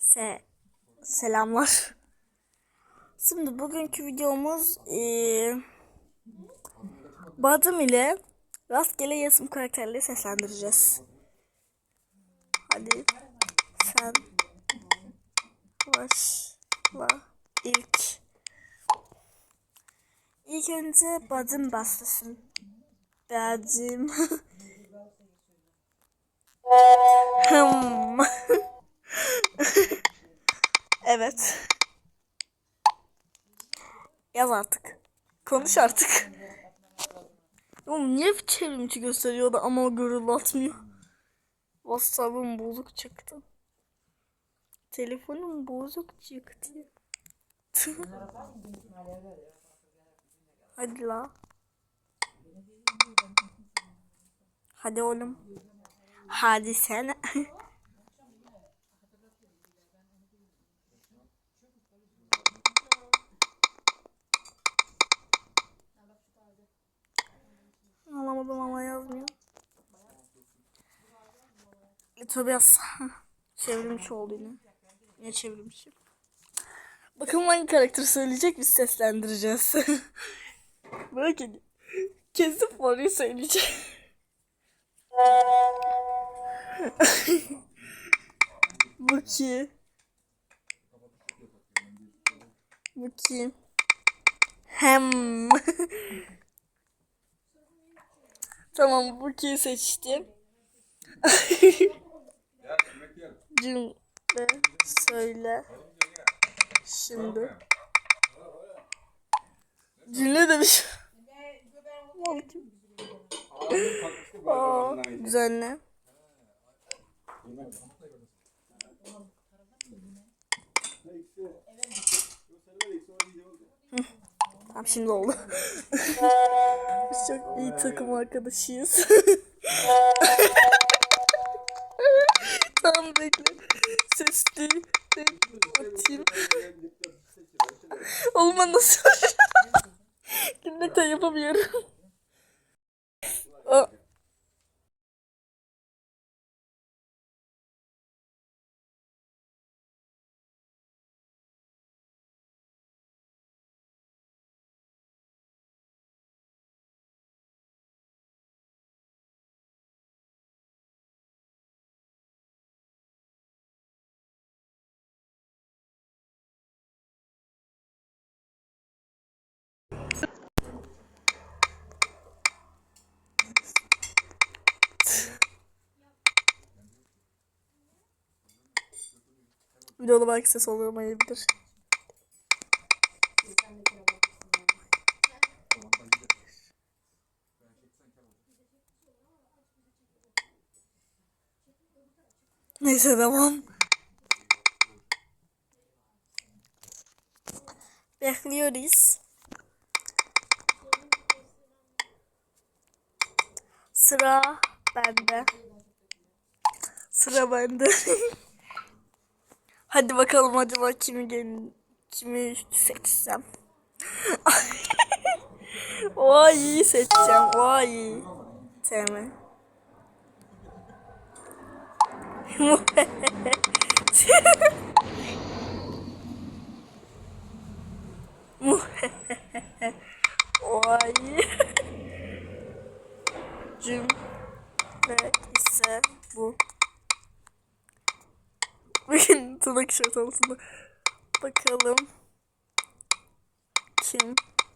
Se selamlar. Şimdi bugünkü videomuz eee Badım ile rastgele yazım karakterleri seslendireceğiz. Hadi sen başla ilk. İlk önce Badım başlasın. Badım. Hmm. evet. Yaz artık. Konuş artık. Oğlum niye bir çevrimçi gösteriyor da ama görüldü atmıyor? WhatsApp'ım bozuk çıktı. Telefonum bozuk çıktı. Hadi la. Hadi oğlum. Hadi sen. Tabi yaz. Çevrimçi oldu yine. Yine çevrimçi. Bakalım hangi karakteri söyleyecek biz seslendireceğiz. Belki kesip orayı söyleyecek. Bu ki. Bu ki. Hem. tamam bu ki seçtim. Cümle söyle. Şimdi. Cümle demiş. Aa, düzenle. Tamam şimdi oldu. Biz çok iyi takım arkadaşıyız. tamam bekle. Sesli. Atayım. Oğlum ben nasıl Gülmekten yapamıyorum. Aa. Videoda belki ses olamayabilir. Neyse devam. Bekliyoruz. Sıra bende. Sıra bende. Hadi bakalım acaba kimi gel kimi seçsem. o iyi seçeceğim. O iyi. Sevme. o iyi. Cümle ise bu. İşareti altında. Bakalım kim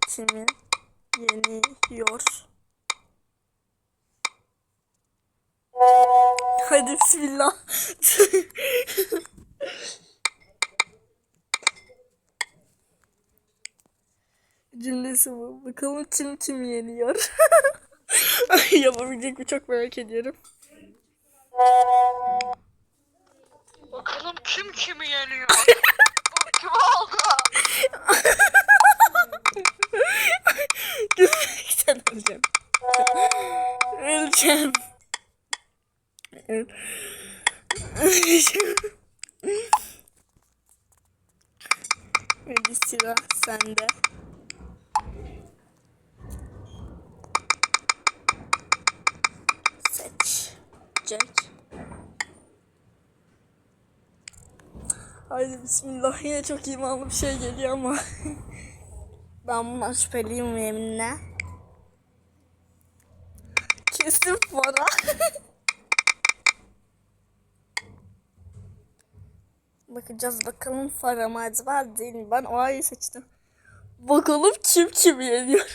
kimi yeniyor. Hadi bismillah. Cümlesi bu. Bakalım kim kim yeniyor. Yapabilecek mi çok merak ediyorum. Kim kimi yeniyor. Kim oldu? Gülmekten öleceğim. Öleceğim. Öl- Öleceğim. Hadi sıra sende. Seç. Jack. Haydi bismillah. Yine çok imanlı bir şey geliyor ama. ben bundan şüpheliyim yeminle. Kesin para. Bakacağız bakalım para mı acaba değil mi? Ben o ayı seçtim. Bakalım kim kim yeniyor.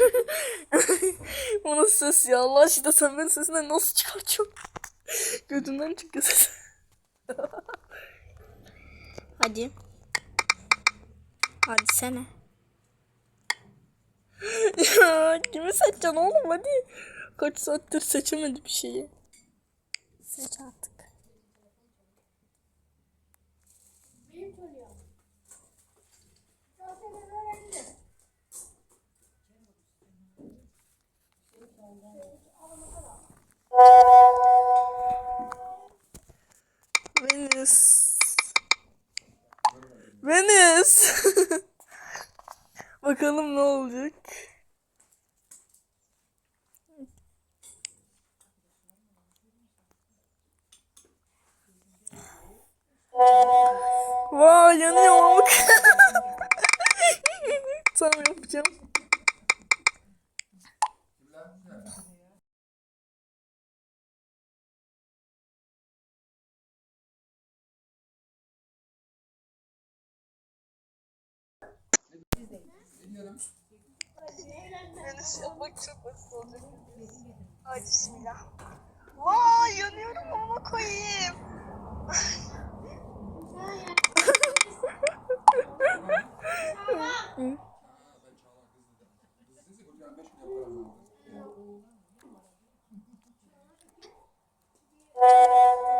o nasıl ses ya? Allah aşkına sen benim sesinden nasıl çıkartıyorsun? Gözümden çıkıyor ses. Hadi. Hadi sene. ya kimi seçeceksin oğlum hadi. Kaç saattir seçemedi bir şeyi. Seç artık. Venüs. Bakalım ne olacak. Vay yanıyor bak. tamam yapacağım. Yapmak çok basit olacak. Hadi bismillah. Vay yanıyorum ama koyayım.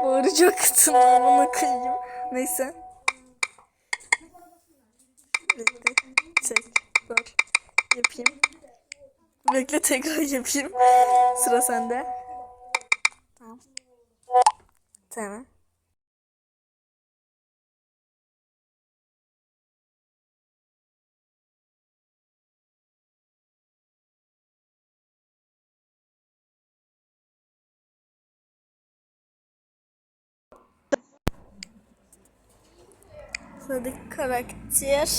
Bağıracaktın bana koyayım. Neyse. Bekle. Tekrar yapayım. Bekle tekrar yapayım. Sıra sende. Tamam. Tamam. Sıradaki karakter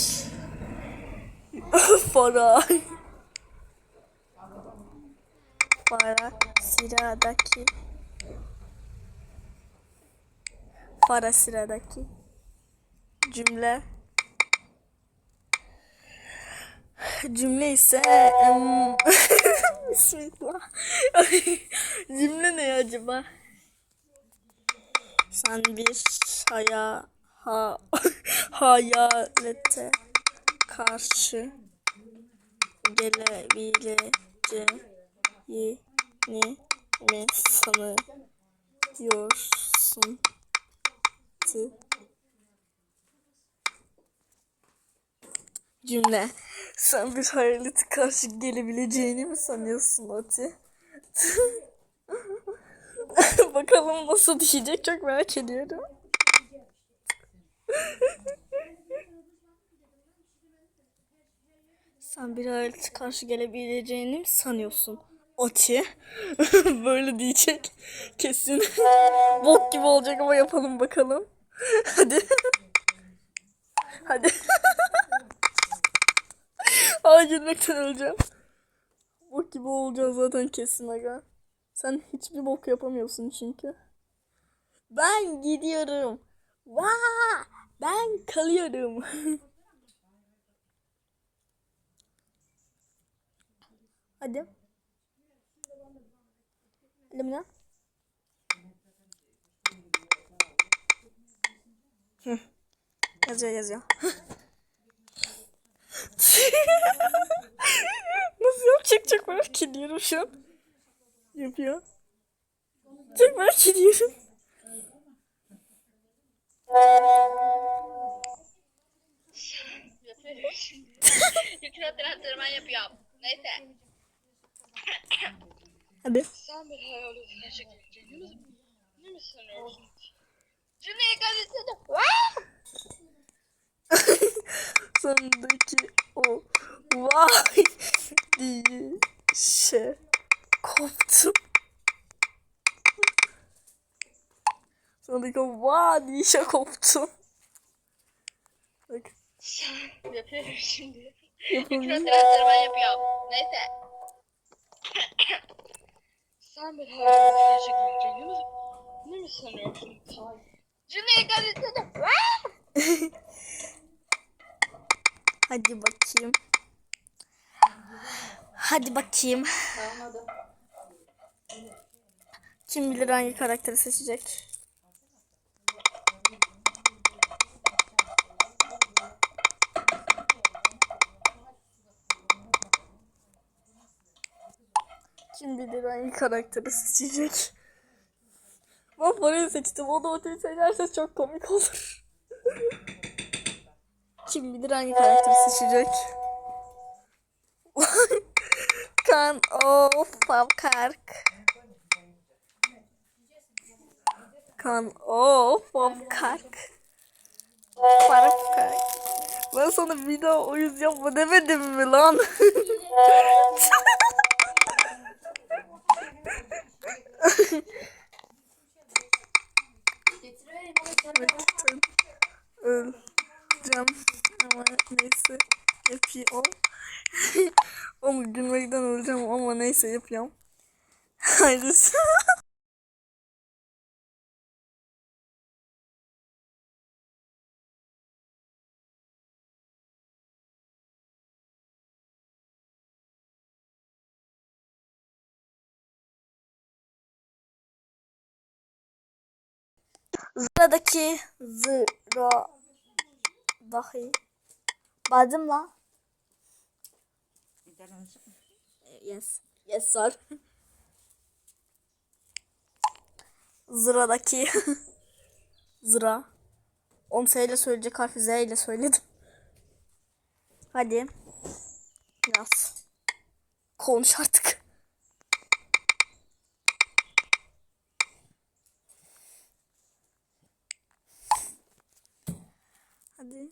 Para Para sıradaki. Para sıradaki. Cümle. Cümle ise em, Bismillah. Cümle ne acaba? Sen bir haya ha, hayalete karşı gelebileceğini mi sanıyorsun? Tı. Cümle. Sen bir hayalete karşı gelebileceğini mi sanıyorsun Ati? Bakalım nasıl diyecek çok merak ediyorum. Sen bir hayalete karşı gelebileceğini mi sanıyorsun? Oti. Böyle diyecek. Kesin. Bok gibi olacak ama yapalım bakalım. Hadi. Hadi. Ay gülmekten öleceğim. Bok gibi olacaksın zaten kesin aga. Sen hiçbir bok yapamıyorsun çünkü. Ben gidiyorum. Vaa! Ben kalıyorum. Hadi. Hı. Yazıyor yazıyor. Nasıl yapacak çok merak ediyorum şu an. Yapıyor. Çok merak ediyorum. Yükseltin antrenman yapıyorum. Neyse. Hadi. Sen bir hayaleti gerçekleştireceğini mi, ne mi sanıyorsun? Cümleyi kalesene. Sondaki o vay diye şey koptum. Sondaki o vay diye şey koptum. Bak Yapıyorum şimdi. Ekran yapabilirim. transferi ben yapıyorum. Neyse. Sen bir hayalini gerçekleştirdiğini ne mi sanıyorsun? Cüneyt gazetede. Hadi bakayım. Hadi bakayım. Kim bilir hangi karakteri seçecek? Hangi karakteri seçecek? Ben parayı seçtim. O da oteli seçerse çok komik olur. Kim bilir hangi karakteri seçecek? kan of kark. Kan of kark. Fark kark. Ben sana bir daha o yüz yapma demedim mi lan? Öleceğim ama neyse yapıyorum. Oğlum gülmekten öleceğim ama neyse yapıyorum. Haydi. Sıradaki zıra dahi. Lan. Yes. Yes sir. Zıradaki zıra. Onu S ile söyleyecek harfi Z ile söyledim. Hadi. Yaz. Konuş artık. Hadi.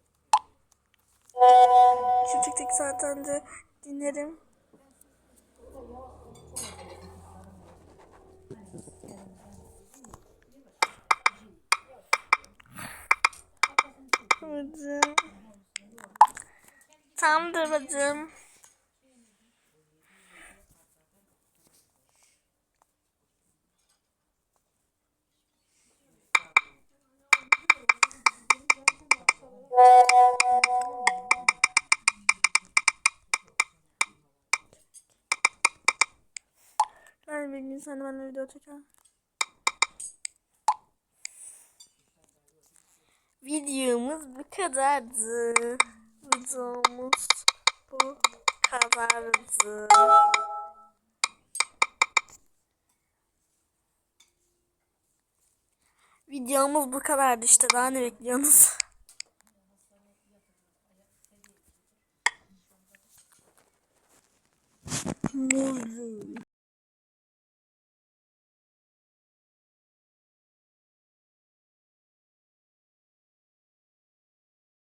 Şu tek tek zaten de dinlerim. Hocam. Tamamdır hocam. Ben bir gün sana ben video çeker. Videomuz bu kadardı. Videomuz bu kadardı. Videomuz bu kadardı işte daha ne bekliyorsunuz?